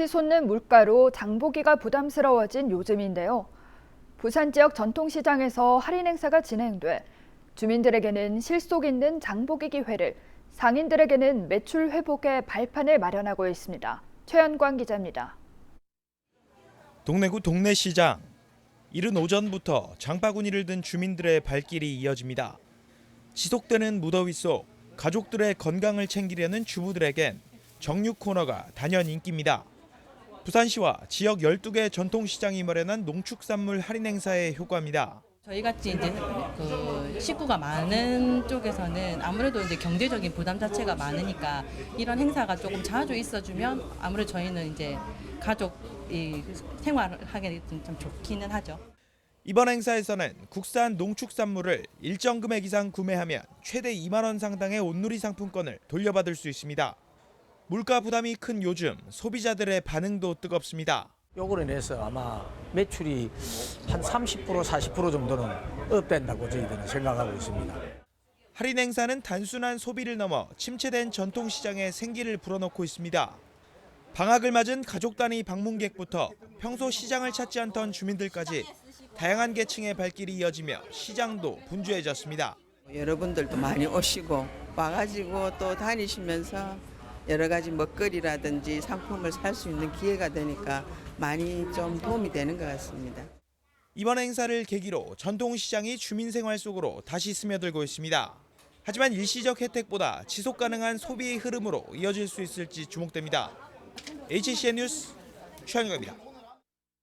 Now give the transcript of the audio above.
치솟는 물가로 장보기가 부담스러워진 요즘인데요. 부산 지역 전통시장에서 할인 행사가 진행돼 주민들에게는 실속 있는 장보기 기회를, 상인들에게는 매출 회복의 발판을 마련하고 있습니다. 최현광 기자입니다. 동래구 동래시장. 이른 오전부터 장바구니를 든 주민들의 발길이 이어집니다. 지속되는 무더위 속 가족들의 건강을 챙기려는 주부들에겐 정육 코너가 단연 인기입니다. 부산시와 지역 12개 전통시장이 마련한 농축산물 할인 행사의 효과입니다. 저희 같이 이제 그 식구가 많은 쪽에서는 아무래도 이제 경제적인 부담 자체가 많으니까 이런 행사가 조금 자주 있어주면 아무래도 저희는 이제 가족 이 생활을 하게 좀, 좀 좋기는 하죠. 이번 행사에서는 국산 농축산물을 일정 금액 이상 구매하면 최대 2만 원 상당의 온누리 상품권을 돌려받을 수 있습니다. 물가 부담이 큰 요즘 소비자들의 반응도 뜨겁습니다. 요거로 인해서 아마 매출이 한 30% 40% 정도는 업된다고 저희들은 생각하고 있습니다. 할인 행사는 단순한 소비를 넘어 침체된 전통 시장에 생기를 불어넣고 있습니다. 방학을 맞은 가족 단위 방문객부터 평소 시장을 찾지 않던 주민들까지 다양한 계층의 발길이 이어지며 시장도 분주해졌습니다. 여러분들도 많이 오시고 와가지고 또 다니시면서 여러 가지 먹거리라든지 상품을 살 수 있는 기회가 되니까 많이 좀 도움이 되는 것 같습니다. 이번 행사를 계기로 전통시장이 주민 생활 속으로 다시 스며들고 있습니다. 하지만 일시적 혜택보다 지속 가능한 소비의 흐름으로 이어질 수 있을지 주목됩니다. HCN 뉴스 최영입니다.